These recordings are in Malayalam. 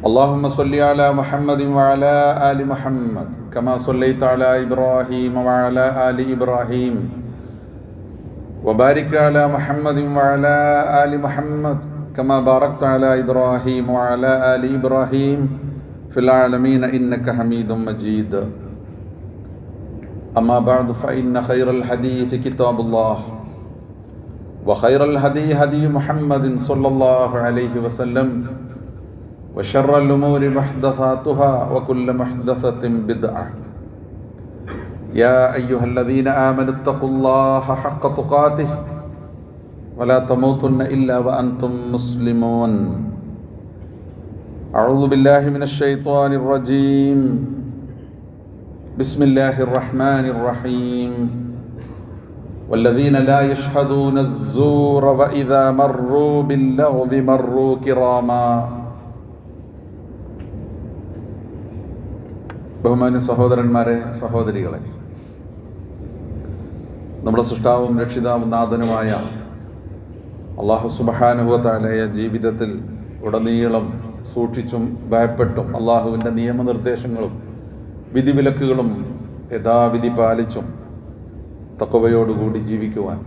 اللهم صل على محمد وعلى آل محمد كما صليت على إبراهيم وعلى آل إبراهيم وبارك على محمد وعلى آل محمد كما باركت على إبراهيم وعلى آل إبراهيم في العالمين إنك حميد مجيد. أما بعد فإن خير الحديث كتاب الله وخير الهدي هدي محمد صلى الله عليه وسلم. وشر الأمور محدثاتها وكل محدثة بدعة. يا أيها الذين آمنوا اتقوا الله حق تقاته ولا تموتن إلا وأنتم مسلمون. أعوذ بالله من الشيطان الرجيم. بسم الله الرحمن الرحيم. والذين لا يشهدون الزور وإذا مروا باللغو مروا كراما. ബഹുമാന്യ സഹോദരന്മാരെ സഹോദരികളെ നമ്മുടെ സൃഷ്ടാവും രക്ഷിതാവും നാഥനുമായ അള്ളാഹു സുബഹാനുഭവത്താലയ ജീവിതത്തിൽ ഉടനീളം സൂക്ഷിച്ചും ഭയപ്പെട്ടും അള്ളാഹുവിന്റെ നിയമനിർദ്ദേശങ്ങളും വിധിവിലക്കുകളും യഥാവിധി പാലിച്ചും തക്കവയോടുകൂടി ജീവിക്കുവാൻ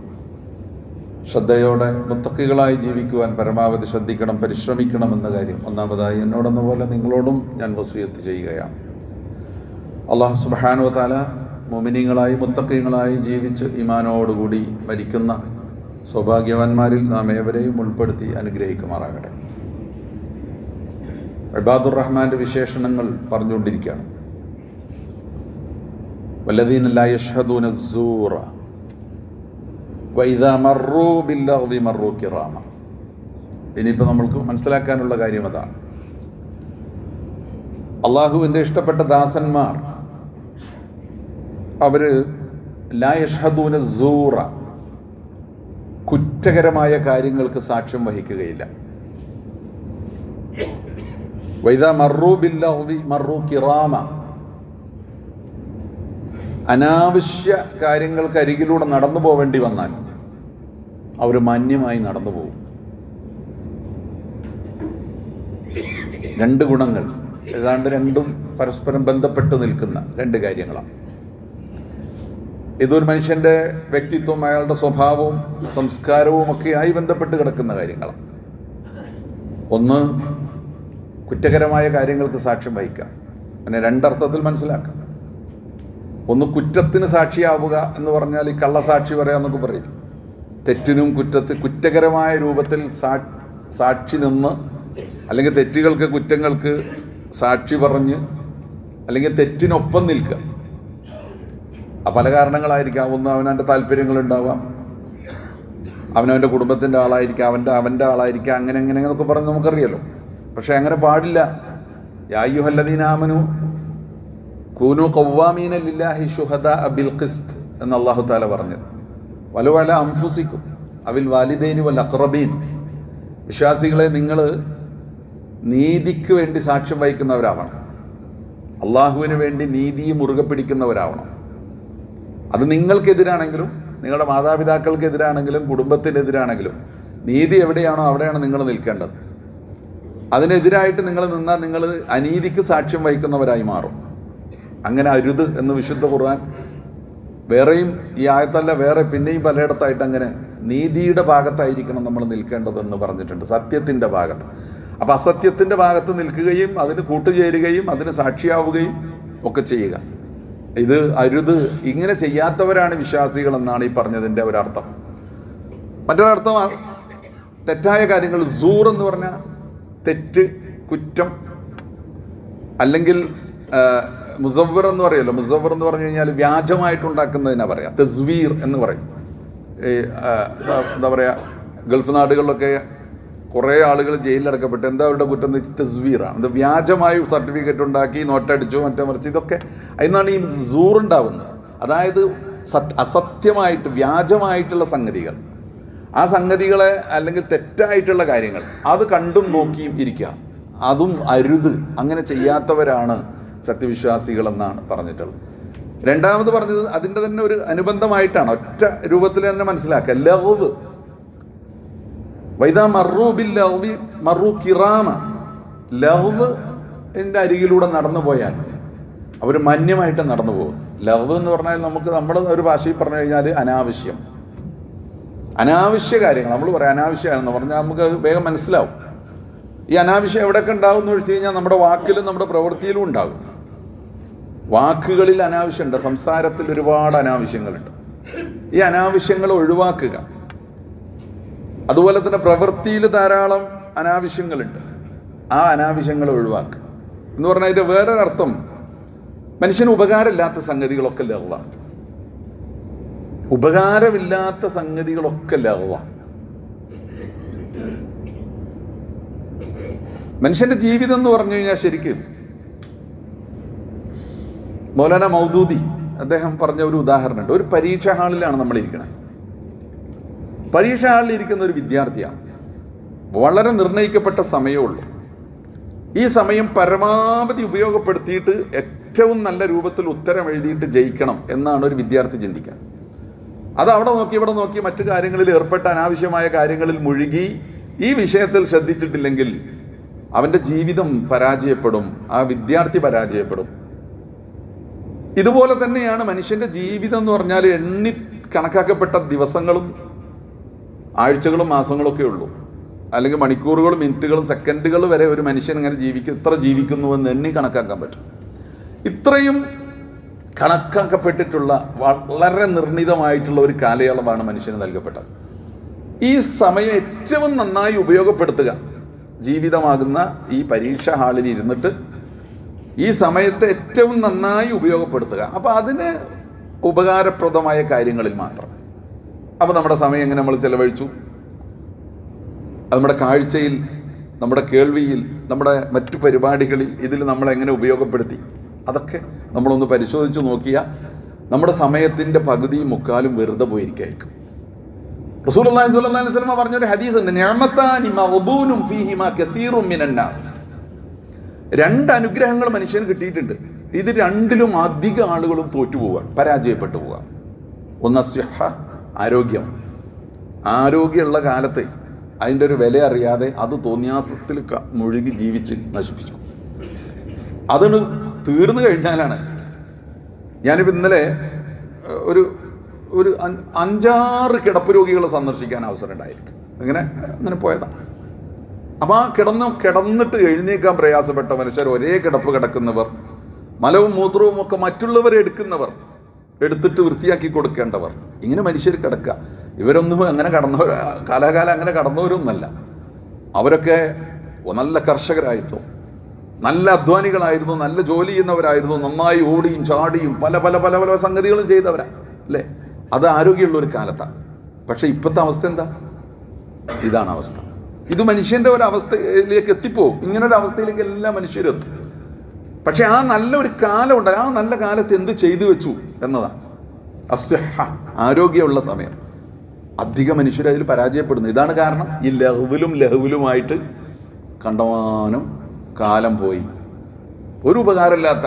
ശ്രദ്ധയോടെ മുത്തക്കികളായി ജീവിക്കുവാൻ പരമാവധി ശ്രദ്ധിക്കണം പരിശ്രമിക്കണം എന്ന കാര്യം ഒന്നാമതായി എന്നോടെന്ന പോലെ നിങ്ങളോടും ഞാൻ വസൂയത്ത് ചെയ്യുകയാണ്. അള്ളാഹു സുബാനു താല മോമിനിങ്ങളായി മുത്തക്കയങ്ങളായി ജീവിച്ച് ഇമാനോടുകൂടി മരിക്കുന്ന സൗഭാഗ്യവാന്മാരിൽ നാം ഏവരെയും ഉൾപ്പെടുത്തി അനുഗ്രഹിക്കുമാറാകട്ടെ. അബാദുർ റഹ്മാന്റെ വിശേഷണങ്ങൾ പറഞ്ഞുകൊണ്ടിരിക്കുകയാണ്. മറൂ കിറാമ. ഇനിയിപ്പോൾ നമ്മൾക്ക് മനസ്സിലാക്കാനുള്ള കാര്യം അതാണ്. അള്ളാഹുവിന്റെ ഇഷ്ടപ്പെട്ട ദാസന്മാർ അവർ ലായഷദൂന സൂറ കുറ്റകരമായ കാര്യങ്ങൾക്ക് സാക്ഷ്യം വഹിക്കുകയില്ല. കിറാമ. അനാവശ്യ കാര്യങ്ങൾക്ക് അരികിലൂടെ നടന്നു പോവേണ്ടി വന്നാൽ അവർ മാന്യമായി നടന്നു പോകും. രണ്ട് ഗുണങ്ങൾ ഏതാണ്ട് രണ്ടും പരസ്പരം ബന്ധപ്പെട്ട് നിൽക്കുന്ന രണ്ട് കാര്യങ്ങളാണ്. ഇതൊരു മനുഷ്യന്റെ വ്യക്തിത്വം അയാളുടെ സ്വഭാവവും സംസ്കാരവും ഒക്കെയായി ബന്ധപ്പെട്ട് കിടക്കുന്ന കാര്യങ്ങളാണ്. ഒന്ന് കുറ്റകരമായ കാര്യങ്ങൾക്ക് സാക്ഷ്യം വഹിക്കാം. അങ്ങനെ രണ്ടർത്ഥത്തിൽ മനസ്സിലാക്കാം. ഒന്ന് കുറ്റത്തിന് സാക്ഷിയാവുക എന്ന് പറഞ്ഞാൽ ഈ കള്ളസാക്ഷി പറയാന്നൊക്കെ പറയും. തെറ്റിനും കുറ്റത്തിൽ കുറ്റകരമായ രൂപത്തിൽ സാക്ഷി നിന്ന് അല്ലെങ്കിൽ തെറ്റുകൾക്ക് കുറ്റങ്ങൾക്ക് സാക്ഷി പറഞ്ഞ് അല്ലെങ്കിൽ തെറ്റിനൊപ്പം നിൽക്കുക. പല കാരണങ്ങളായിരിക്കാം. ഒന്ന് അവനവന്റെ താല്പര്യങ്ങളുണ്ടാവാം. അവനവന്റെ കുടുംബത്തിന്റെ ആളായിരിക്കാം. അവന്റെ അവന്റെ ആളായിരിക്കാം. അങ്ങനെ അങ്ങനെ എന്നൊക്കെ പറഞ്ഞ് നമുക്കറിയാലോ. പക്ഷേ അങ്ങനെ പാടില്ല. യായുഹല്ലദീനാമനു കൂനു കൗവാമീന ലില്ലാഹി ഷുഹദ അബിൽ ഖിസ്ത് എന്ന് അള്ളാഹു താല പറഞ്ഞത്. വലുവല അംഫുസിക്കും അവിൽ വാലിദൈനി വൽ അക്രബീൻ വിശ്വാസികളെ നിങ്ങൾ നീതിക്ക് വേണ്ടി സാക്ഷ്യം വഹിക്കുന്നവരാവണം. അള്ളാഹുവിന് വേണ്ടി നീതിയെ മുറുകെ പിടിക്കുന്നവരാവണം. അത് നിങ്ങൾക്കെതിരാണെങ്കിലും നിങ്ങളുടെ മാതാപിതാക്കൾക്കെതിരാണെങ്കിലും കുടുംബത്തിനെതിരാണെങ്കിലും നീതി എവിടെയാണോ അവിടെയാണ് നിങ്ങൾ നിൽക്കേണ്ടത്. അതിനെതിരായിട്ട് നിങ്ങൾ നിന്നാൽ നിങ്ങൾ അനീതിക്ക് സാക്ഷ്യം വഹിക്കുന്നവരായി മാറും. അങ്ങനെ അരുത് എന്ന് വിശുദ്ധ ഖുർആൻ വേറെയും ഈ ആയത്തല്ല വേറെ പിന്നെയും പലയിടത്തായിട്ട് അങ്ങനെ നീതിയുടെ ഭാഗത്തായിരിക്കണം നമ്മൾ നിൽക്കേണ്ടതെന്ന് പറഞ്ഞിട്ടുണ്ട് സത്യത്തിന്റെ ഭാഗത്ത്. അപ്പം അസത്യത്തിന്റെ ഭാഗത്ത് നിൽക്കുകയും അതിന് കൂട്ടുചേരുകയും അതിന് സാക്ഷിയാവുകയും ഒക്കെ ചെയ്യുക. ഇത് അരുത്. ഇങ്ങനെ ചെയ്യാത്തവരാണ് വിശ്വാസികൾ എന്നാണ് ഈ പറഞ്ഞതിന്റെ ഒരർത്ഥം. മറ്റൊരർത്ഥം തെറ്റായ കാര്യങ്ങൾ സൂർ എന്ന് പറഞ്ഞാൽ തെറ്റ് കുറ്റം അല്ലെങ്കിൽ മുസവർ എന്ന് പറയുമല്ലോ മുസവർ എന്ന് പറഞ്ഞു കഴിഞ്ഞാൽ വ്യാജമായിട്ടുണ്ടാക്കുന്നതിനാ പറയാ. തസ്വീർ എന്ന് പറയും. എന്താ പറയുക ഗൾഫ് നാടുകളിലൊക്കെ കുറേ ആളുകൾ ജയിലിലടക്കപ്പെട്ട് എന്താ അവരുടെ കുറ്റം എന്ന് വെച്ചാൽ തസ്വീറാണ്. ഇത് വ്യാജമായി സർട്ടിഫിക്കറ്റ് ഉണ്ടാക്കി നോട്ടടിച്ചു മറ്റേ മറിച്ച് ഇതൊക്കെ അതിനാണ് ഈ സൂർ ഉണ്ടാവുന്നത്. അതായത് സത് അസത്യമായിട്ട് വ്യാജമായിട്ടുള്ള സംഗതികൾ. ആ സംഗതികളെ അല്ലെങ്കിൽ തെറ്റായിട്ടുള്ള കാര്യങ്ങൾ അത് കണ്ടും നോക്കിയും ഇരിക്കുക. അതും അരുത്. അങ്ങനെ ചെയ്യാത്തവരാണ് സത്യവിശ്വാസികളെന്നാണ് പറഞ്ഞിട്ടുള്ളത്. രണ്ടാമത് പറഞ്ഞത് അതിന്റെ തന്നെ ഒരു അനുബന്ധമായിട്ടാണ്. ഒറ്റ രൂപത്തിൽ തന്നെ മനസ്സിലാക്കുക. ലവ് വൈദ കിറാമ. എന്റെ അരികിലൂടെ നടന്നു പോയാൽ അവർ മാന്യമായിട്ട് നടന്നു പോകും. ലവ് എന്ന് പറഞ്ഞാൽ നമുക്ക് നമ്മുടെ ഒരു ഭാഷയിൽ പറഞ്ഞു കഴിഞ്ഞാൽ അനാവശ്യം. അനാവശ്യ കാര്യങ്ങൾ നമ്മൾ പറയാം അനാവശ്യമാണെന്ന് പറഞ്ഞാൽ നമുക്ക് വേഗം മനസ്സിലാവും. ഈ അനാവശ്യം എവിടെയൊക്കെ ഉണ്ടാവും എന്ന് വെച്ച് കഴിഞ്ഞാൽ നമ്മുടെ വാക്കിലും നമ്മുടെ പ്രവൃത്തിയിലും ഉണ്ടാകും. വാക്കുകളിൽ അനാവശ്യമുണ്ട് സംസാരത്തിൽ ഒരുപാട് അനാവശ്യങ്ങളുണ്ട്. ഈ അനാവശ്യങ്ങൾ ഒഴിവാക്കുക. അതുപോലെ തന്നെ പ്രവൃത്തിയിൽ ധാരാളം അനാവശ്യങ്ങളുണ്ട്. ആ അനാവശ്യങ്ങൾ ഒഴിവാക്കുക. എന്ന് പറഞ്ഞാൽ അതിന്റെ വേറൊരർത്ഥം മനുഷ്യന് ഉപകാരമില്ലാത്ത സംഗതികളൊക്കെ ലഘുവാണ് ഉപകാരമില്ലാത്ത സംഗതികളൊക്കെ ലഘുവാണ് മനുഷ്യന്റെ ജീവിതം എന്ന് പറഞ്ഞു കഴിഞ്ഞാൽ ശരിക്കും മൗലാന മൗദൂദി അദ്ദേഹം പറഞ്ഞ ഒരു ഉദാഹരണമുണ്ട്. ഒരു പരീക്ഷാ ഹാളിലാണ് നമ്മൾ ഇരിക്കുന്നത് പരീക്ഷാ ഇരിക്കുന്ന ഒരു വിദ്യാർത്ഥിയാണ്. വളരെ നിർണയിക്കപ്പെട്ട സമയമുള്ളൂ ഈ സമയം പരമാവധി ഉപയോഗപ്പെടുത്തിയിട്ട് ഏറ്റവും നല്ല രൂപത്തിൽ ഉത്തരം എഴുതിയിട്ട് ജയിക്കണം എന്നാണ് ഒരു വിദ്യാർത്ഥി ചിന്തിക്കുക അത് അവിടെ നോക്കി ഇവിടെ നോക്കി മറ്റു കാര്യങ്ങളിൽ ഏർപ്പെട്ട അനാവശ്യമായ കാര്യങ്ങളിൽ മുഴുകി ഈ വിഷയത്തിൽ ശ്രദ്ധിച്ചിട്ടില്ലെങ്കിൽ അവന്റെ ജീവിതം പരാജയപ്പെടും ആ വിദ്യാർത്ഥി പരാജയപ്പെടും. ഇതുപോലെ തന്നെയാണ് മനുഷ്യന്റെ ജീവിതം എന്ന് പറഞ്ഞാൽ എണ്ണി കണക്കാക്കപ്പെട്ട ദിവസങ്ങളും ആഴ്ചകളും മാസങ്ങളൊക്കെ ഉള്ളൂ. അല്ലെങ്കിൽ മണിക്കൂറുകളും മിനിറ്റുകളും സെക്കൻഡുകൾ വരെ ഒരു മനുഷ്യൻ ഇങ്ങനെ ജീവിക്കും ഇത്ര ജീവിക്കുന്നു എന്ന് എണ്ണി കണക്കാക്കാൻ പറ്റും. ഇത്രയും കണക്കാക്കപ്പെട്ടിട്ടുള്ള വളരെ നിർണിതമായിട്ടുള്ള ഒരു കാലയളവാണ് മനുഷ്യന് നൽകപ്പെട്ടത്. ഈ സമയം ഏറ്റവും നന്നായി ഉപയോഗപ്പെടുത്തുക. ജീവിതമാകുന്ന ഈ പരീക്ഷ ഹാളിൽ ഇരുന്നിട്ട് ഈ സമയത്തെ ഏറ്റവും നന്നായി ഉപയോഗപ്പെടുത്തുക. അപ്പോൾ അതിന് ഉപകാരപ്രദമായ കാര്യങ്ങളിൽ മാത്രം. അപ്പോൾ നമ്മുടെ സമയം എങ്ങനെ നമ്മൾ ചിലവഴിച്ചു? അത് നമ്മുടെ കാഴ്ചയിൽ നമ്മുടെ കേൾവിയിൽ നമ്മുടെ മറ്റു പരിപാടികളിൽ ഇതിൽ നമ്മൾ എങ്ങനെ ഉപയോഗപ്പെടുത്തി? അതൊക്കെ നമ്മളൊന്ന് പരിശോധിച്ച് നോക്കിയാൽ നമ്മുടെ സമയത്തിന്റെ പകുതിയും മുക്കാലും വെറുതെ പോയിരിക്കായിരിക്കും. റസൂൽ അള്ളാഹി വസല്ലം പറഞ്ഞൊരു ഹദീസ് ഉണ്ട് മിനന്നാസ് രണ്ട് അനുഗ്രഹങ്ങൾ മനുഷ്യന് കിട്ടിയിട്ടുണ്ട്. ഇത് രണ്ടിലും അധികം ആളുകളും തോറ്റുപോവുകയാണ് പരാജയപ്പെട്ടു പോവുക ഒന്ന് ആരോഗ്യം. ആരോഗ്യമുള്ള കാലത്ത് അതിന്റെ ഒരു വില അറിയാതെ അത് തോന്നിയാസത്തിൽ മുഴുകി ജീവിച്ച് നശിപ്പിച്ചു. അതൊന്ന് തീർന്നു കഴിഞ്ഞാലാണ് ഞാനിപ്പോൾ ഇന്നലെ ഒരു ഒരു അഞ്ചാറ് കിടപ്പ് രോഗികളെ സന്ദർശിക്കാൻ അവസരം ഉണ്ടായിരിക്കും അങ്ങനെ അങ്ങനെ പോയതാണ് അപ്പോൾ ആ കിടന്ന് കിടന്നിട്ട് എഴുന്നേക്കാൻ പ്രയാസപ്പെട്ട മനുഷ്യർ ഒരേ കിടപ്പ് കിടക്കുന്നവർ മലവും മൂത്രവും ഒക്കെ മറ്റുള്ളവരെ എടുക്കുന്നവർ എടുത്തിട്ട് വൃത്തിയാക്കി കൊടുക്കേണ്ടവർ. ഇങ്ങനെ മനുഷ്യർ കിടക്കുക ഇവരൊന്നും അങ്ങനെ കടന്നവർ കാലാകാലം അങ്ങനെ കടന്നവരൊന്നല്ല അവരൊക്കെ നല്ല കർഷകരായിരുന്നു. നല്ല അധ്വാനികളായിരുന്നു. നല്ല ജോലി ചെയ്യുന്നവരായിരുന്നു. നന്നായി ഓടിയും ചാടിയും പല പല പല പല സംഗതികളും ചെയ്തവരാ. അല്ലേ? അത് ആരോഗ്യമുള്ള ഒരു കാലത്താണ് പക്ഷേ ഇപ്പോഴത്തെ അവസ്ഥ എന്താ? ഇതാണ് അവസ്ഥ. ഇത് മനുഷ്യന്റെ ഒരു അവസ്ഥയിലേക്ക് എത്തിപ്പോവും ഇങ്ങനെ ഒരു അവസ്ഥയിലേക്ക് എല്ലാ മനുഷ്യരും എത്തും. പക്ഷെ ആ നല്ലൊരു കാലം ഉണ്ട് ആ നല്ല കാലത്ത് എന്ത് ചെയ്തു വെച്ചു എന്നതാണ്. അസ്ഹ ആരോഗ്യമുള്ള സമയം. അധിക മനുഷ്യർ അതിൽ പരാജയപ്പെടുന്നു. ഇതാണ് കാരണം. ഈ ലഹുവിലും ലഹുവിലുമായിട്ട് കണ്ടമാനം കാലം പോയി. ഒരു ഉപകാരമില്ലാത്ത.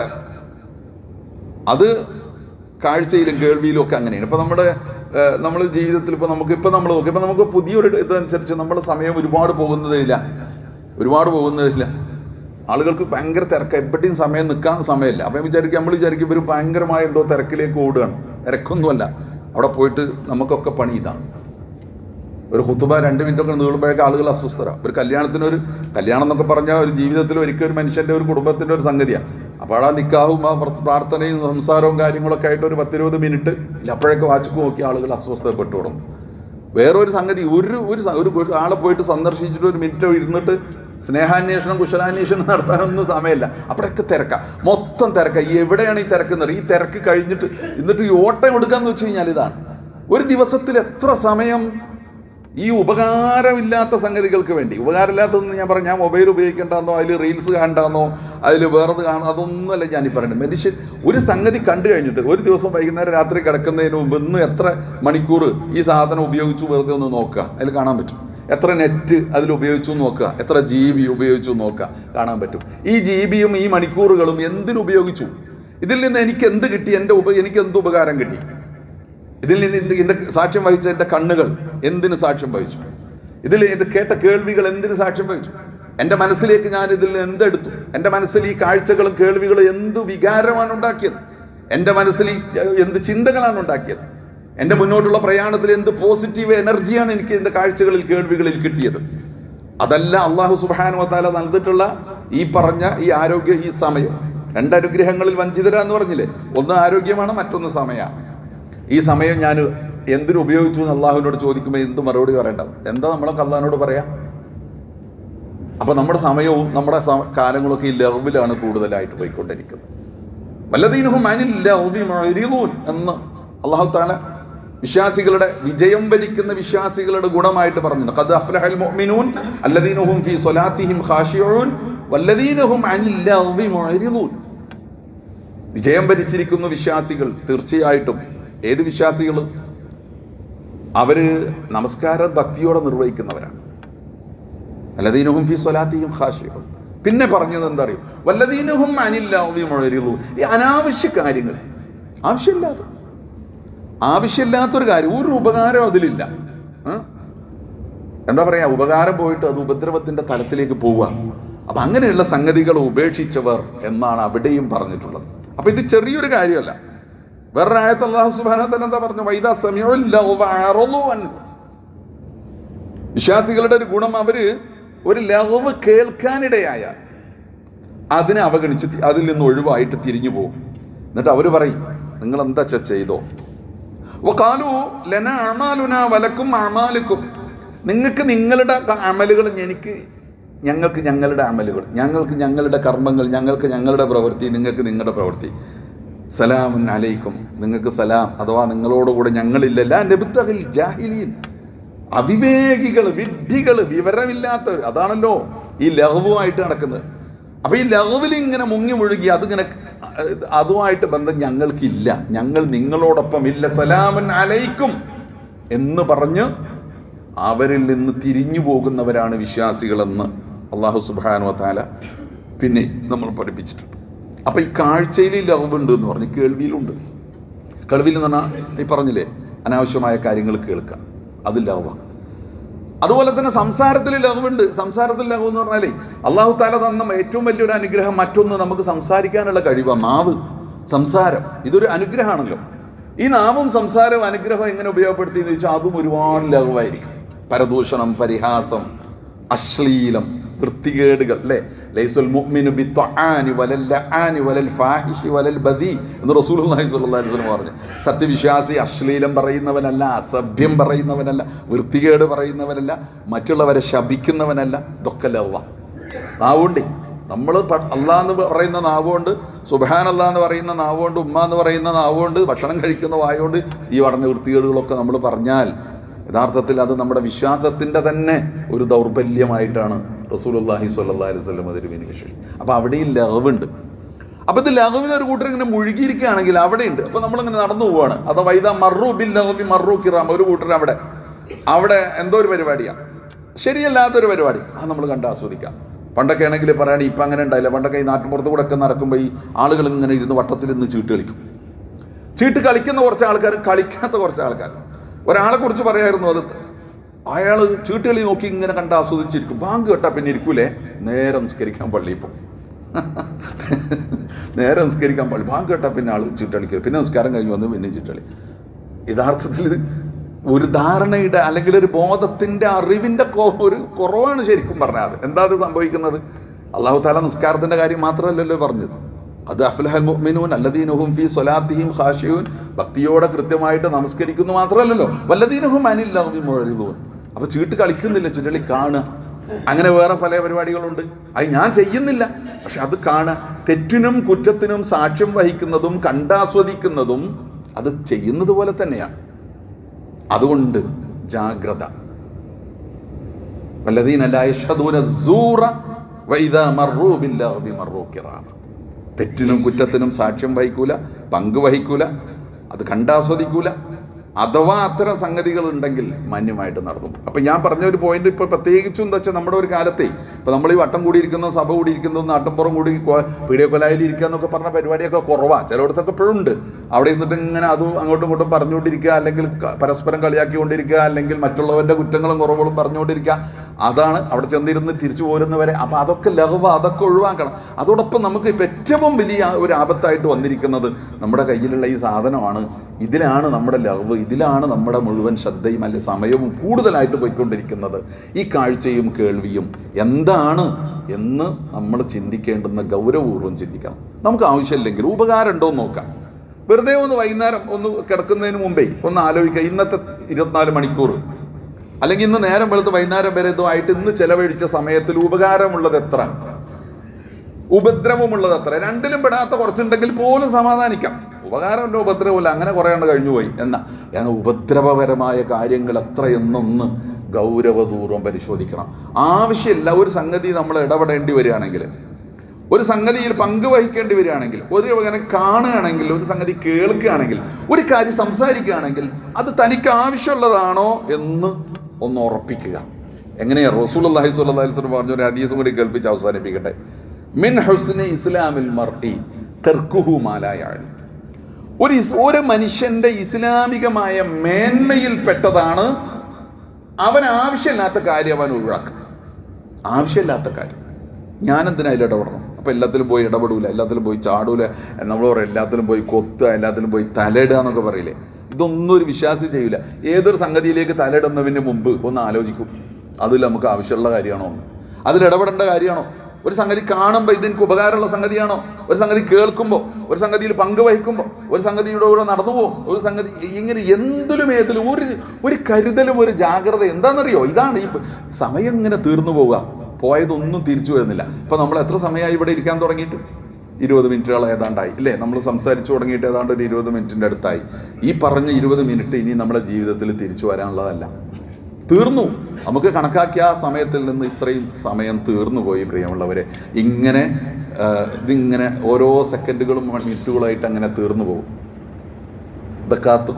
അത് കാഴ്ചയിലും കേൾവിയിലും ഒക്കെ അങ്ങനെയാണ്. ഇപ്പം നമ്മുടെ നമ്മൾ ജീവിതത്തിൽ ഇപ്പോൾ നമുക്ക് ഇപ്പം നമ്മൾ നോക്കി. ഇപ്പം നമുക്ക് പുതിയൊരു ഇതനുസരിച്ച് നമ്മുടെ സമയം ഒരുപാട് പോകുന്നതില്ല ഒരുപാട് പോകുന്നതില്ല ആളുകൾക്ക് ഭയങ്കര തിരക്ക്. എപ്പോഴും സമയം നിൽക്കാൻ സമയമില്ല. അപ്പം വിചാരിക്കും നമ്മൾ വിചാരിക്കും ഇവർ ഭയങ്കരമായ എന്തോ തിരക്കിലേക്ക് ഓടുകയാണ്. തിരക്കൊന്നുമല്ല. അവിടെ പോയിട്ട് നമുക്കൊക്കെ പണി ഇതാണ്. ഒരു കുത്തുബ രണ്ട് മിനിറ്റ് ഒക്കെ നീളുമ്പോഴേക്ക് ആളുകൾ അസ്വസ്ഥരാണ് ഒരു കല്യാണത്തിന് ഒരു കല്യാണം എന്നൊക്കെ പറഞ്ഞാൽ ഒരു ജീവിതത്തിൽ ഒരിക്കൽ ഒരു മനുഷ്യന്റെ ഒരു കുടുംബത്തിന്റെ ഒരു സംഗതിയാണ് അപ്പോൾ അവിടെ നിക്കാഹും ആ പ്രാർത്ഥനയും സംസാരവും കാര്യങ്ങളൊക്കെ ആയിട്ട് ഒരു പത്തിരുപത് മിനിറ്റ് ഇല്ല അപ്പോഴേക്ക് വാച്ച് നോക്കി ആളുകൾ അസ്വസ്ഥപ്പെട്ടു തുടങ്ങും. വേറൊരു സംഗതി ഒരു ഒരു ഒരു ആളെ പോയിട്ട് സന്ദർശിച്ചിട്ട് ഒരു മിനിറ്റ് ഇരുന്നിട്ട് സ്നേഹാന്വേഷണം കുശലാന്വേഷണം നടത്താനൊന്നും സമയമില്ല. അവിടെയൊക്കെ തിരക്കാം. മൊത്തം തിരക്ക. എവിടെയാണ് ഈ തിരക്കുന്നത് ഈ തിരക്ക് കഴിഞ്ഞിട്ട് എന്നിട്ട് ഈ ഓട്ടം എടുക്കാന്ന് വെച്ച് കഴിഞ്ഞാൽ ഇതാണ്. ഒരു ദിവസത്തിൽ എത്ര സമയം ഈ ഉപകാരമില്ലാത്ത സംഗതികൾക്ക് വേണ്ടി? ഉപകാരമില്ലാത്തതെന്ന് ഞാൻ പറഞ്ഞു ഞാൻ മൊബൈൽ ഉപയോഗിക്കേണ്ടെന്നോ അതിൽ റീൽസ് കാണണ്ടെന്നോ അതിൽ വേറത് കാണാം അതൊന്നുമല്ല ഞാൻ ഈ പറയുന്നത് മനുഷ്യൻ ഒരു സംഗതി കണ്ടു കഴിഞ്ഞിട്ട് ഒരു ദിവസം വൈകുന്നേരം രാത്രി കിടക്കുന്നതിന് മുമ്പ് ഇന്ന് എത്ര മണിക്കൂർ ഈ സാധനം ഉപയോഗിച്ച് വെറുതെ ഒന്ന് നോക്കുക? അതിൽ കാണാൻ പറ്റും. എത്ര നെറ്റ് അതിൽ ഉപയോഗിച്ചു നോക്കുക. എത്ര ജി ബി ഉപയോഗിച്ചു നോക്കുക. കാണാൻ പറ്റും. ഈ ജി ബിയും ഈ മണിക്കൂറുകളും എന്തിനുപയോഗിച്ചു ഇതിൽ നിന്ന് എനിക്ക് എന്ത് കിട്ടി? എന്റെ ഉപ എനിക്ക് എന്ത് ഉപകാരം കിട്ടി? ഇതിൽ നിന്ന് എന്റെ സാക്ഷ്യം വഹിച്ച എന്റെ കണ്ണുകൾ എന്തിന് സാക്ഷ്യം വഹിച്ചു? ഇതിൽ ഇത് കേട്ട കേൾവികൾ എന്തിന് സാക്ഷ്യം വഹിച്ചു? എന്റെ മനസ്സിലേക്ക് ഞാൻ ഇതിൽ നിന്ന് എന്തെടുത്തു? എന്റെ മനസ്സിൽ ഈ കാഴ്ചകളും കേൾവികളും എന്ത് വികാരമാണ് ഉണ്ടാക്കിയത്? എന്റെ മനസ്സിൽ എന്ത് ചിന്തകളാണ് ഉണ്ടാക്കിയത്? എന്റെ മുന്നോട്ടുള്ള പ്രയാണത്തിൽ എന്ത് പോസിറ്റീവ് എനർജിയാണ് എനിക്ക് എന്റെ കാഴ്ചകളിൽ കേൾവികളിൽ കിട്ടിയത്. അതല്ല അള്ളാഹു സുബാനുവത്താല നൽകിയിട്ടുള്ള ഈ പറഞ്ഞ ഈ ആരോഗ്യ ഈ സമയം. രണ്ടനുഗ്രഹങ്ങളിൽ വഞ്ചിതര എന്ന് പറഞ്ഞില്ലേ? ഒന്ന് ആരോഗ്യമാണ് മറ്റൊന്ന് സമയമാണ് ഈ സമയം ഞാൻ എന്തിനു ഉപയോഗിച്ചു എന്ന് അള്ളാഹുവിനോട് ചോദിക്കുമ്പോൾ എന്ത് മറുപടി പറയേണ്ടത്? എന്താ നമ്മളൊക്കെ അള്ളാഹിനോട് പറയാം? അപ്പൊ നമ്മുടെ സമയവും നമ്മുടെ കാലങ്ങളൊക്കെ ഈ ലവിലാണ് കൂടുതലായിട്ട് പോയിക്കൊണ്ടിരിക്കുന്നത്. വല്ലതീനഹും അനിൽ ലൗബി എന്ന് അള്ളാഹു താല വിശ്വാസികളുടെ വിജയം വരിക്കുന്ന വിശ്വാസികളുടെ ഗുണമായിട്ട് പറഞ്ഞു ഖദ് അഫ്ലഹൽ മുഅ്മിനൂൻ ഫീ സ്വലാത്തിഹിം അനിൽ മുഅ്രിദൂൻ. വിജയം ഭരിച്ചിരിക്കുന്ന വിശ്വാസികൾ തീർച്ചയായിട്ടും ഏത് വിശ്വാസികൾ അവർ നമസ്കാര ഭക്തിയോടെ നിർവഹിക്കുന്നവരാണ്. അല്ലദീനഹും ഫി സ്വലാത്തിയും ഖാശിഊൻ പിന്നെ പറഞ്ഞത് എന്താ അറിയോ വല്ലദീനഹും അനില്ലാവി മുഴരുന്നു ഈ അനാവശ്യ കാര്യങ്ങൾ ആവശ്യമില്ലാത്ത ആവശ്യമില്ലാത്തൊരു കാര്യം ഒരു ഉപകാരം അതിലില്ല. എന്താ പറയാ ഉപകാരം പോയിട്ട് അത് ഉപദ്രവത്തിന്റെ തലത്തിലേക്ക് പോവുക. അപ്പൊ അങ്ങനെയുള്ള സംഗതികൾ ഉപേക്ഷിച്ചവർ എന്നാണ് അവിടെയും പറഞ്ഞിട്ടുള്ളത്. അപ്പൊ ഇത് ചെറിയൊരു കാര്യമല്ല. വേറൊരു ആയത്ത് അള്ളാഹു സുബാന തന്നെ എന്താ പറഞ്ഞു? വൈദാ സമയം വിശ്വാസികളുടെ ഒരു ഗുണം അവർ ഒരു ലവ് കേൾക്കാനിടയായ അതിനെ അവഗണിച്ച് അതിൽ നിന്ന് ഒഴിവായിട്ട് തിരിഞ്ഞു പോകും. എന്നിട്ട് അവർ പറയും നിങ്ങൾ എന്താ ചെയ്തോ? കാലു ലന അമാലുന വലക്കും അമാലുക്കും. നിങ്ങൾക്ക് നിങ്ങളുടെ അമലുകൾ എനിക്ക് ഞങ്ങൾക്ക് ഞങ്ങളുടെ അമലുകൾ ഞങ്ങൾക്ക് ഞങ്ങളുടെ കർമ്മങ്ങൾ ഞങ്ങൾക്ക് ഞങ്ങളുടെ പ്രവൃത്തി നിങ്ങൾക്ക് നിങ്ങളുടെ പ്രവൃത്തി. സലാമുൻ അലൈക്കും. നിങ്ങൾക്ക് സലാം അഥവാ നിങ്ങളോടുകൂടെ ഞങ്ങളില്ലല്ല നബിത്തഹിൽ ജാഹിലീൻ. അവിവേകികൾ വിഡ്ഢികൾ വിവരമില്ലാത്തവർ. അതാണല്ലോ ഈ ലഘുവായിട്ട് നടക്കുന്നത്. അപ്പൊ ഈ ലഹുവിൽ ഇങ്ങനെ മുങ്ങി മുഴുകി അതിങ്ങനെ അതുമായിട്ട് ബന്ധം ഞങ്ങൾക്കില്ല. ഞങ്ങൾ നിങ്ങളോടൊപ്പം ഇല്ല. സലാമൻ അലൈക്കും എന്ന് പറഞ്ഞ് അവരിൽ നിന്ന് തിരിഞ്ഞു പോകുന്നവരാണ് വിശ്വാസികളെന്ന് അള്ളാഹു സുബാന താല പിന്നെ നമ്മൾ പഠിപ്പിച്ചിട്ടുണ്ട്. അപ്പൊ ഈ കാഴ്ചയിൽ ലവുണ്ട് എന്ന് പറഞ്ഞ് കേൾവിയിലുണ്ട്. കേൾവിയിൽ എന്ന് പറഞ്ഞാൽ ഈ പറഞ്ഞില്ലേ അനാവശ്യമായ കാര്യങ്ങൾ കേൾക്കുക. അത് ലഘുവാണ് അതുപോലെ തന്നെ സംസാരത്തിൽ ലഘുവുണ്ട് സംസാരത്തിൽ ലഘു എന്ന് പറഞ്ഞാലേ അള്ളാഹു താല തന്ന ഏറ്റവും വലിയൊരു അനുഗ്രഹം മറ്റൊന്ന് നമുക്ക് സംസാരിക്കാനുള്ള കഴിവാണ് നാവ് സംസാരം. ഇതൊരു അനുഗ്രഹമാണല്ലോ. ഈ നാവും സംസാരവും അനുഗ്രഹം എങ്ങനെ ഉപയോഗപ്പെടുത്തി എന്ന് ചോദിച്ചാൽ അതും ഒരുപാട് ലഘുവായിരിക്കും പരദൂഷണം പരിഹാസം അശ്ലീലം വൃത്തികേടുകൾ അല്ലേ? ലൈസുൽ മുഅ്മിനു ബിത്വആനി വലൽ ലആനി വലൽ ഫാഹിഷി വലൽ ബദി എന്ന് റസൂലുള്ളാഹി സ്വല്ലല്ലാഹി അലൈഹി വസല്ലം പറഞ്ഞു. സത്യവിശ്വാസി അശ്ലീലം പറയുന്നവനല്ല അസഭ്യം പറയുന്നവനല്ല വൃത്തികേട് പറയുന്നവനല്ല മറ്റുള്ളവരെ ശപിക്കുന്നവനല്ല ഇതൊക്കെ ലവ നമ്മൾ അള്ളാന്ന് പറയുന്ന നാവുകൊണ്ട് സുബാൻ അള്ളാ എന്ന് പറയുന്ന നാവുകൊണ്ട് ഉമ്മ എന്ന് പറയുന്ന നാവുകൊണ്ട് ഭക്ഷണം കഴിക്കുന്ന വായുകൊണ്ട് ഈ പറഞ്ഞ വൃത്തികേടുകളൊക്കെ നമ്മൾ പറഞ്ഞാൽ യഥാർത്ഥത്തിൽ അത് നമ്മുടെ വിശ്വാസത്തിന്റെ തന്നെ ഒരു ദൗർബല്യമായിട്ടാണ് റസൂലുള്ളാഹി സ്വല്ലല്ലാഹി അലൈഹി വസല്ലം അതിന് വിശേഷം അപ്പോൾ അവിടെയും ലഹവുണ്ട്. അപ്പോൾ ഇത് ലഹവിന് ഒരു കൂട്ടർ ഇങ്ങനെ മുഴുകിയിരിക്കുകയാണെങ്കിൽ അവിടെയുണ്ട്. അപ്പോൾ നമ്മളിങ്ങനെ നടന്നു പോവാണ്. അത് വൈദ മറു ബിൽ ലഹബി മറു കിറാം. ഒരു കൂട്ടർ അവിടെ. അവിടെ എന്തോ ഒരു പരിപാടിയാണ് ശരിയല്ലാത്തൊരു പരിപാടി. അത് നമ്മൾ കണ്ട് ആസ്വദിക്കാം. പണ്ടൊക്കെ ആണെങ്കിൽ പറയുകയാണെങ്കിൽ ഇപ്പം അങ്ങനെ ഉണ്ടായില്ല. പണ്ടൊക്കെ ഈ നാട്ടിൻപുറത്ത് കൂടെ ഒക്കെ നടക്കുമ്പോൾ ഈ ആളുകൾ ഇങ്ങനെ ഇരുന്ന് വട്ടത്തിൽ നിന്ന് ചീട്ട് കളിക്കും. ചീട്ട് കളിക്കുന്ന കുറച്ച് ആൾക്കാർ കളിക്കാത്ത കുറച്ച് ആൾക്കാർ. ഒരാളെ കുറിച്ച് പറയായിരുന്നു അത്. അയാൾ ചീട്ടുകളി നോക്കി ഇങ്ങനെ കണ്ട് ആസ്വദിച്ചിരിക്കും. ബാങ്ക് കേട്ടാ പിന്നെ ഇരിക്കൂലേ? നേരെ നിസ്കരിക്കാൻ പള്ളിയിൽ പോകും നേരെ നിസ്കരിക്കാൻ പള്ളി. ബാങ്ക് കേട്ടാ പിന്നെ ആൾ ചീട്ടളിക്കും പിന്നെ നിസ്കാരം കഴിഞ്ഞ് വന്ന് പിന്നെ ചീട്ടളി യഥാർത്ഥത്തിൽ ഒരു ധാരണയുടെ അല്ലെങ്കിൽ ഒരു ബോധത്തിന്റെ അറിവിന്റെ ഒരു കുറവാണ് ശരിക്കും പറഞ്ഞാൽ എന്താ അത് സംഭവിക്കുന്നത്? അള്ളാഹു താല നിസ്കാരത്തിന്റെ കാര്യം മാത്രമല്ലല്ലോ പറഞ്ഞത്. അത് അഫ്ലഹൽ മുഅ്മിനൂൻ അല്ലദീനഹും ഫി സ്വലാത്തിഹിം ഖാശിയൂൻ ഭക്തിയോടെ കൃത്യമായിട്ട് നമസ്കരിക്കുന്നു മാത്രമല്ലല്ലോ. വല്ലദീനഹും അനില്ലഹും മുഴരിദൂൻ അപ്പോൾ ചീട്ട് കളിക്കുന്നില്ല ചുരുളി കാണുക. അങ്ങനെ വേറെ പല പരിപാടികളുണ്ട്. അത് ഞാൻ ചെയ്യുന്നില്ല. പക്ഷെ അത് കാണുക. തെറ്റിനും കുറ്റത്തിനും സാക്ഷ്യം വഹിക്കുന്നതും കണ്ടാസ്വദിക്കുന്നതും അത് ചെയ്യുന്നത് പോലെ തന്നെയാണ്. അതുകൊണ്ട് ജാഗ്രത. തെറ്റിനും കുറ്റത്തിനും സാക്ഷ്യം വഹിക്കൂല പങ്ക് വഹിക്കൂല അത് കണ്ടാസ്വദിക്കൂല. അഥവാ അത്തരം സംഗതികൾ ഉണ്ടെങ്കിൽ മാന്യമായിട്ട് നടന്നു അപ്പം ഞാൻ പറഞ്ഞ ഒരു പോയിന്റ് ഇപ്പോൾ പ്രത്യേകിച്ചും എന്താ വെച്ചാൽ നമ്മുടെ ഒരു കാലത്തെ ഇപ്പം നമ്മൾ ഈ വട്ടം കൂടിയിരിക്കുന്ന സഭ കൂടിയിരിക്കുന്ന നാട്ടിൻപുറം കൂടി പീഡിയോ കൊലായിൽ ഇരിക്കുക എന്നൊക്കെ പറഞ്ഞ പരിപാടിയൊക്കെ കുറവാണ് ചിലയിടത്തൊക്കെ ഇപ്പോഴും ഉണ്ട്. അവിടെ ഇരുന്നിട്ട് ഇങ്ങനെ അതും അങ്ങോട്ടും ഇങ്ങോട്ടും പറഞ്ഞുകൊണ്ടിരിക്കുക അല്ലെങ്കിൽ പരസ്പരം കളിയാക്കിക്കൊണ്ടിരിക്കുക അല്ലെങ്കിൽ മറ്റുള്ളവരുടെ കുറ്റങ്ങളും കുറവുകളും പറഞ്ഞുകൊണ്ടിരിക്കുക. അതാണ് അവിടെ ചെന്നിരുന്ന് തിരിച്ചു പോരുന്നവരെ. അപ്പോൾ അതൊക്കെ ലഘവ അതൊക്കെ ഒഴിവാക്കണം. അതോടൊപ്പം നമുക്ക് ഇപ്പം ഏറ്റവും വലിയ ഒരു ആപത്തായിട്ട് വന്നിരിക്കുന്നത് നമ്മുടെ കയ്യിലുള്ള ഈ സാധനമാണ്. ഇതിലാണ് നമ്മുടെ ലവ് ഇതിലാണ് നമ്മുടെ മുഴുവൻ ശ്രദ്ധയും അല്ലെ സമയവും കൂടുതലായിട്ട് പോയിക്കൊണ്ടിരിക്കുന്നത്. ഈ കാഴ്ചയും കേൾവിയും എന്താണ് എന്ന് നമ്മൾ ചിന്തിക്കേണ്ടുന്ന ഗൗരവപൂർവം ചിന്തിക്കണം. നമുക്ക് ആവശ്യമില്ലെങ്കിൽ ഉപകാരം ഉണ്ടോ എന്ന് നോക്കാം. വെറുതെ ഒന്ന് വൈകുന്നേരം ഒന്ന് കിടക്കുന്നതിന് മുമ്പേ ഒന്ന് ആലോചിക്കുക ഇന്നത്തെ ഇരുപത്തിനാല് മണിക്കൂർ. അല്ലെങ്കിൽ ഇന്ന് നേരം വെളുത്ത് വൈകുന്നേരം വരെ ഇതുമായിട്ട് ഇന്ന് ചെലവഴിച്ച സമയത്തിൽ ഉപകാരമുള്ളത് എത്ര? ഉപദ്രവമുള്ളത് എത്ര? രണ്ടിലും പെടാത്ത കുറച്ചുണ്ടെങ്കിൽ പോലും സമാധാനിക്കാം. ഉപകാരമല്ല ഉപദ്രവമില്ല അങ്ങനെ കുറേ എണ്ണം കഴിഞ്ഞു പോയി. എന്നാ എന്നാൽ ഉപദ്രവപരമായ കാര്യങ്ങൾ എത്രയെന്നൊന്ന് ഗൗരവപൂർവം പരിശോധിക്കണം. ആവശ്യമില്ല ഒരു സംഗതി നമ്മൾ ഇടപെടേണ്ടി വരികയാണെങ്കിൽ ഒരു സംഗതിയിൽ പങ്കുവഹിക്കേണ്ടി വരികയാണെങ്കിൽ ഒരു അങ്ങനെ കാണുകയാണെങ്കിൽ ഒരു സംഗതി കേൾക്കുകയാണെങ്കിൽ ഒരു കാര്യം സംസാരിക്കുകയാണെങ്കിൽ അത് തനിക്ക് ആവശ്യമുള്ളതാണോ എന്ന് ഒന്ന് ഉറപ്പിക്കുക. എങ്ങനെയാണ് റസൂൽ അള്ളാഹി സ്വല്ലി വസ്ലം പറഞ്ഞ ഒരു ഹദീസും കൂടി കേൾപ്പിച്ച് അവസാനിപ്പിക്കട്ടെ. മിൻ ഹുസ്നി ഇസ്ലാമിൽ മർഇ തെർക്കുഹു മാലായാണ് ഒരു ഒരു മനുഷ്യന്റെ ഇസ്ലാമികമായ മേന്മയിൽപ്പെട്ടതാണ് അവൻ ആവശ്യമില്ലാത്ത കാര്യം അവൻ ഒഴിവാക്കുക ആവശ്യമില്ലാത്ത കാര്യം. ഞാനെന്തിനാ അതിൽ ഇടപെടണം? അപ്പം എല്ലാത്തിലും പോയി ഇടപെടൂല എല്ലാത്തിലും പോയി ചാടൂല നമ്മൾ പറയും എല്ലാത്തിലും പോയി കൊത്തുക എല്ലാത്തിലും പോയി തലയിടുക എന്നൊക്കെ പറയില്ലേ? ഇതൊന്നും ഒരു വിശ്വാസം ചെയ്യില്ല ഏതൊരു സംഗതിയിലേക്ക് തലയിടുന്നതിന് മുമ്പ് ഒന്ന് ആലോചിക്കും. അതിൽ നമുക്ക് ആവശ്യമുള്ള കാര്യമാണോ ഒന്ന് അതിൽ ഇടപെടേണ്ട കാര്യമാണോ? ഒരു സംഗതി കാണുമ്പോൾ ഇതെനിക്ക് ഉപകാരമുള്ള സംഗതിയാണോ? ഒരു സംഗതി കേൾക്കുമ്പോൾ ഒരു സംഗതിയിൽ പങ്കുവഹിക്കുമ്പോൾ ഒരു സംഗതിയുടെ കൂടെ നടന്നു പോകും. ഒരു സംഗതി ഇങ്ങനെ എന്തിലും ഏതിലും ഒരു ഒരു കരുതലും ഒരു ജാഗ്രത എന്താണെന്നറിയോ? ഇതാണ് ഈ സമയം ഇങ്ങനെ തീർന്നു പോവുക. പോയതൊന്നും തിരിച്ചു വരുന്നില്ല. ഇപ്പം നമ്മൾ എത്ര സമയമായി ഇവിടെ ഇരിക്കാൻ തുടങ്ങിയിട്ട്? ഇരുപത് മിനിറ്റുകൾ ഏതാണ്ടായി. ഇല്ലേ? നമ്മൾ സംസാരിച്ചു തുടങ്ങിയിട്ട് ഏതാണ്ട് ഒരു ഇരുപത് മിനിറ്റിന്റെ അടുത്തായി. ഈ പറഞ്ഞ ഇരുപത് മിനിറ്റ് ഇനി നമ്മുടെ ജീവിതത്തിൽ തിരിച്ചു വരാനുള്ളതല്ല. തീർന്നു. നമുക്ക് കണക്കാക്കിയ ആ സമയത്തിൽ നിന്ന് ഇത്രയും സമയം തീർന്നു പോയി പ്രിയമുള്ളവരെ. ഇങ്ങനെ ഇതിങ്ങനെ ഓരോ സെക്കൻഡുകളും മിനിറ്റുകളായിട്ട് അങ്ങനെ തീർന്നു പോകും. ദക്കാത്ത്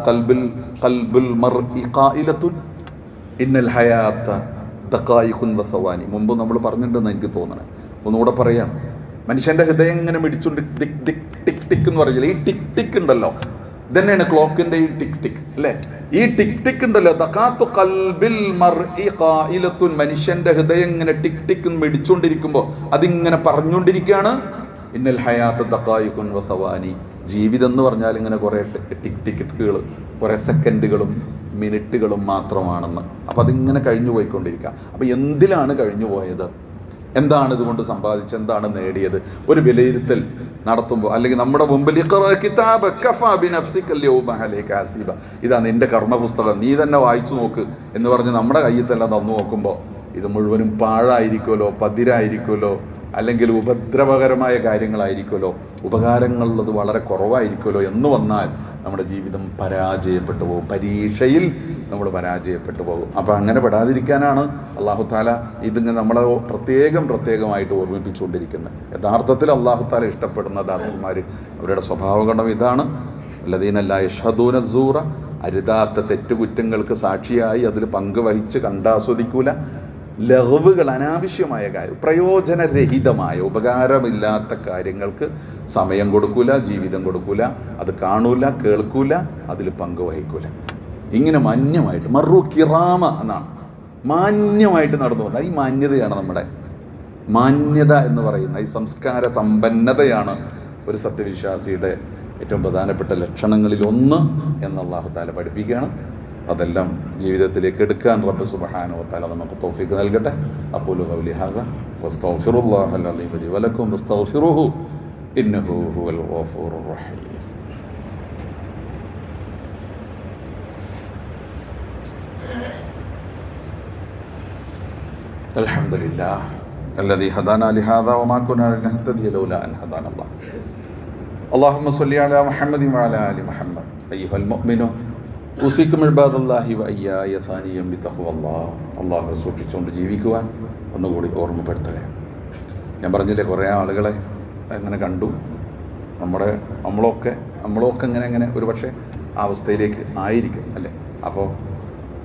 ഇന്നൽ വസവാനി മുമ്പ് നമ്മൾ പറഞ്ഞിട്ടുണ്ടെന്ന് എനിക്ക് തോന്നണേ. ഒന്നുകൂടെ പറയാണ്. മനുഷ്യന്റെ ഹൃദയം ഇങ്ങനെ മിടിച്ചുകൊണ്ട് ടിക് ടിക് ടിക് ടിക് എന്ന് പറഞ്ഞില്ല ഈ ടിക് ടിക് ഉണ്ടല്ലോ. ഇതന്നെയാണ് ക്ലോക്കിന്റെ ഈ ടിക് ടിക് അല്ലെ? ഈ ടിക് ടിക് ഉണ്ടല്ലോ തക്കാത്തു കൽബിൽ മനുഷ്യന്റെ ഹൃദയം ഇങ്ങനെ ടിക് ടിക് മിടിച്ചുകൊണ്ടിരിക്കുമ്പോൾ അതിങ്ങനെ പറഞ്ഞുകൊണ്ടിരിക്കുകയാണ്. ഇന്നൽ ഹയാത്ത് ദക്കായിഖുൻ വസവാനി ജീവിതം എന്ന് പറഞ്ഞാൽ ഇങ്ങനെ കുറേ ടിക് ടിക്കറ്റുകൾ കുറേ സെക്കൻഡുകളും മിനിറ്റുകളും മാത്രമാണെന്ന്. അപ്പോൾ അതിങ്ങനെ കഴിഞ്ഞു പോയിക്കൊണ്ടിരിക്കുക അപ്പോൾ എന്തിലാണ് കഴിഞ്ഞു പോയത് എന്താണ് ഇതുകൊണ്ട് സമ്പാദിച്ചത്? എന്താണ് നേടിയത്? ഒരു വിലയിരുത്തൽ നടത്തുമ്പോൾ അല്ലെങ്കിൽ നമ്മുടെ മുമ്പിൽ ഇതാ നിന്റെ കർമ്മപുസ്തകം നീ തന്നെ വായിച്ചു നോക്ക് എന്ന് പറഞ്ഞ് നമ്മുടെ കയ്യിൽ തന്നെ തന്നു നോക്കുമ്പോൾ ഇത് മുഴുവനും പാഴായിരിക്കുമല്ലോ പതിരായിരിക്കുമല്ലോ അല്ലെങ്കിൽ ഉപദ്രവകരമായ കാര്യങ്ങളായിരിക്കുമല്ലോ ഉപകാരങ്ങളുള്ളത് വളരെ കുറവായിരിക്കുമല്ലോ എന്ന് വന്നാൽ നമ്മുടെ ജീവിതം പരാജയപ്പെട്ടു പോകും. പരീക്ഷയിൽ നമ്മൾ പരാജയപ്പെട്ടു പോകും. അപ്പോൾ അങ്ങനെ പെടാതിരിക്കാനാണ് അള്ളാഹു താല ഇതിങ്ങനെ നമ്മളെ പ്രത്യേകം പ്രത്യേകമായിട്ട് ഓർമ്മിപ്പിച്ചുകൊണ്ടിരിക്കുന്നത്. യഥാർത്ഥത്തിൽ അള്ളാഹു താല ഇഷ്ടപ്പെടുന്ന ദാസന്മാർ അവരുടെ സ്വഭാവഗണം ഇതാണ്. അല്ലദീനല്ല യഷദൂന സൂറ അരുതാത്ത തെറ്റുകുറ്റങ്ങൾക്ക് സാക്ഷിയായി അതിൽ പങ്കുവഹിച്ച് കണ്ടാസ്വദിക്കൂല. ലഹവുകൾ അനാവശ്യമായ കാര്യം പ്രയോജനരഹിതമായ ഉപകാരമില്ലാത്ത കാര്യങ്ങൾക്ക് സമയം കൊടുക്കൂല ജീവിതം കൊടുക്കൂല അത് കാണൂല കേൾക്കൂല അതിൽ പങ്കുവഹിക്കൂല. ഇങ്ങനെ മാന്യമായിട്ട് മറു കിറാമ എന്നാണ്. മാന്യമായിട്ട് നടന്നു പോകുന്നത്. ഈ മാന്യതയാണ് നമ്മുടെ മാന്യത എന്ന് പറയുന്ന ഈ സംസ്കാര സമ്പന്നതയാണ് ഒരു സത്യവിശ്വാസിയുടെ ഏറ്റവും പ്രധാനപ്പെട്ട ലക്ഷണങ്ങളിൽ ഒന്ന് എന്ന് അള്ളാഹു താല പഠിപ്പിക്കുകയാണ്. അതെല്ലാം ജീവിതത്തിലേക്ക് എടുക്കാൻ റബ്ബ് സുബ്ഹാനഹു വ തആല നമുക്ക് തോഫിക്ക് നൽകട്ടെ. അപ്പോൾ ഇന്നഹു ഹുവൽ റഹീം. الحمد لله الذي هدانا لهذا وما كنا لنهتدي لولا أن هدانا الله اللهم صل على محمد وعلى آل محمد أيها المؤمن ഉസിക്കും ഇബാദല്ലാഹി വയ്യായ സാനിയം ബിത്തഹുവല്ലാ അള്ളാഹു സൂക്ഷിച്ചുകൊണ്ട് ജീവിക്കുവാൻ ഒന്നുകൂടി ഓർമ്മപ്പെടുത്തുകയാണ്. ഞാൻ പറഞ്ഞില്ലേ കുറേ ആളുകളെ അങ്ങനെ കണ്ടു. നമ്മുടെ നമ്മളൊക്കെ നമ്മളൊക്കെ ഇങ്ങനെ ഇങ്ങനെ ഒരു പക്ഷേ അവസ്ഥയിലേക്ക് ആയിരിക്കും അല്ലേ? അപ്പോൾ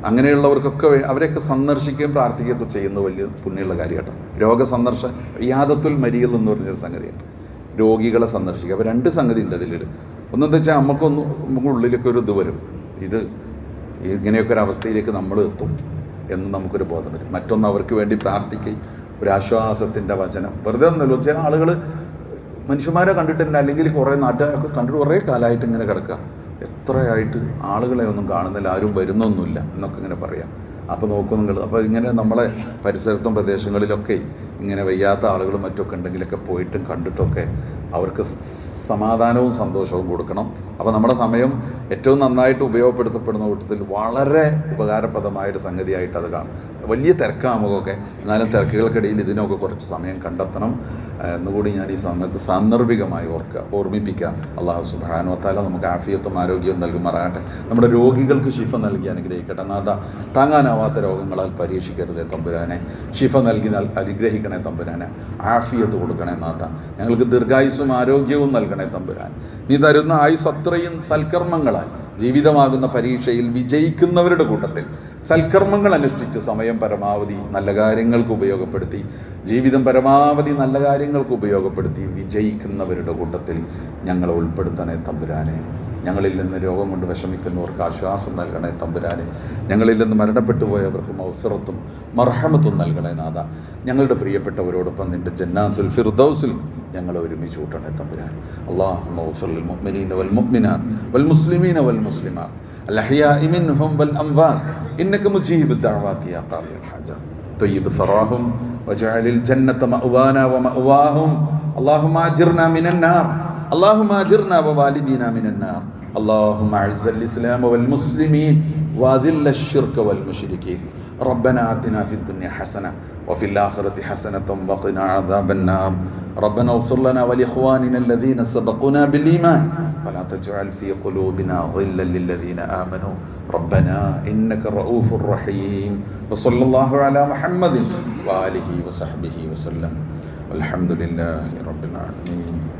അങ്ങനെയുള്ളവർക്കൊക്കെ അവരെയൊക്കെ സന്ദർശിക്കുകയും പ്രാർത്ഥിക്കുകയൊക്കെ ചെയ്യുന്നത് വലിയ പുണ്യമുള്ള കാര്യമാട്ടോ. രോഗസന്ദർശ യാദത്തുൽ മരിയൽ എന്ന് പറഞ്ഞൊരു സംഗതിയാണ് രോഗികളെ സന്ദർശിക്കുക. അപ്പോൾ രണ്ട് സംഗതി ഉണ്ട് അതിൽ ഒന്നെന്ന് വെച്ചാൽ നമുക്കൊന്ന് നമുക്ക് ഉള്ളിലൊക്കെ ഒരു ഇത് വരും. ഇത് ഇങ്ങനെയൊക്കെ ഒരു അവസ്ഥയിലേക്ക് നമ്മൾ എത്തും എന്ന് നമുക്കൊരു ബോധം വരും. മറ്റൊന്ന് അവർക്ക് വേണ്ടി പ്രാർത്ഥിക്കുകയും ഒരു ആശ്വാസത്തിന്റെ വചനം. വെറുതെ ഒന്നുമല്ല ചില ആളുകൾ മനുഷ്യന്മാരെ കണ്ടിട്ടുണ്ട്. അല്ലെങ്കിൽ കുറേ നാട്ടുകാരൊക്കെ കണ്ടിട്ട് കുറേ കാലമായിട്ട് ഇങ്ങനെ കിടക്കുക. എത്രയായിട്ട് ആളുകളെ ഒന്നും കാണുന്നില്ല ആരും വരുന്നൊന്നുമില്ല എന്നൊക്കെ ഇങ്ങനെ പറയാം. അപ്പോൾ നോക്കും നിങ്ങൾ അപ്പോൾ ഇങ്ങനെ നമ്മളെ പരിസരത്തും പ്രദേശങ്ങളിലൊക്കെ ഇങ്ങനെ വയ്യാത്ത ആളുകളും മറ്റൊക്കെ ഉണ്ടെങ്കിലൊക്കെ പോയിട്ടും കണ്ടിട്ടൊക്കെ അവർക്ക് സമാധാനവും സന്തോഷവും കൊടുക്കണം. അപ്പോൾ നമ്മുടെ സമയം ഏറ്റവും നന്നായിട്ട് ഉപയോഗപ്പെടുത്തപ്പെടുന്ന കൂട്ടത്തിൽ വളരെ ഉപകാരപ്രദമായൊരു സംഗതിയായിട്ട് അത് കാണും. വലിയ തിരക്കാണ് നമുക്കൊക്കെ എന്നാലും തിരക്കുകൾക്കിടയിൽ ഇതിനൊക്കെ കുറച്ച് സമയം കണ്ടെത്തണം. എന്നുകൂടി ഞാൻ ഈ സമയത്ത് സാന്ദർഭികമായി ഓർക്കുക ഓർമ്മിപ്പിക്കുക അള്ളാഹു സുബാനുവത്താല നമുക്ക് ആഫിയത്തും ആരോഗ്യവും നൽകുമാറാകട്ടെ. നമ്മുടെ രോഗികൾക്ക് ശിഫ നൽകി അനുഗ്രഹിക്കട്ടെ. നാഥ താങ്ങാനാവാത്ത രോഗങ്ങളാൽ പരീക്ഷിക്കരുതേ തമ്പുരാനെ. ശിഫ നൽകി നൽ- അനുഗ്രഹിക്കണേ തമ്പുരാനെ. ആഫിയത്ത് കൊടുക്കണേ നാഥ ഞങ്ങൾക്ക് ദീർഘായുസ്സും ആരോഗ്യവും നൽകണേ തമ്പുരാൻ. നീ തരുന്ന ആയുസ് അത്രയും സൽക്കർമ്മങ്ങളാൽ ജീവിതമാകുന്ന പരീക്ഷയിൽ വിജയിക്കുന്നവരുടെ കൂട്ടത്തിൽ സൽക്കർമ്മങ്ങൾ അനുഷ്ഠിച്ച് സമയം പരമാവധി നല്ല കാര്യങ്ങൾക്ക് ഉപയോഗപ്പെടുത്തി ജീവിതം പരമാവധി നല്ല കാര്യങ്ങൾക്ക് ഉപയോഗപ്പെടുത്തി വിജയിക്കുന്നവരുടെ കൂട്ടത്തിൽ ഞങ്ങളെ ഉൾപ്പെടുത്തണേ തമ്പുരാനെ. ഞങ്ങളിൽ നിന്ന് രോഗം കൊണ്ട് വിഷമിക്കുന്നവർക്ക് ആശ്വാസം നൽകണേ തമ്പുരാനെ ഞങ്ങളിൽ നിന്ന് മരണപ്പെട്ടു പോയവർക്ക് മൗഫിറത്തും മർഹമത്തും നൽകണേ നാഥ ഞങ്ങളുടെ പ്രിയപ്പെട്ടവരോടൊപ്പം നിന്റെ ജന്നാത്തുൽ ഫിർദൗസിൽ ഞങ്ങളെ ഒരുമിച്ച് കൂട്ടണേ തമ്പുരാൻ അള്ളാഹു മൗഫിറിൽ മുഅ്മിനീന വൽ മുഅ്മിനാത്ത് വൽ മുസ്ലിമീന വൽ മുസ്ലിമാത്ത് الأحياء منهم والأموات إنك مجيب الدعوات يا قاضي الحاجات طيب ثراهم واجعل الجنة مأوانا ومأواهم اللهم أجرنا من النار اللهم أجرنا ووالدينا من النار. اللهم أعز الإسلام والمسلمين وأذل الشرك والمشركين. ربنا آتنا في الدنيا حسنة وفي الآخرة حسنة وقنا عذاب النار. ربنا اغفر لنا ولإخواننا الذين سبقونا بالإيمان. ولا تجعل في قلوبنا غلا للذين آمنوا. ربنا إنك رؤوف رحيم. وصلى الله على محمد وآله وصحبه وسلم. والحمد لله رب العالمين.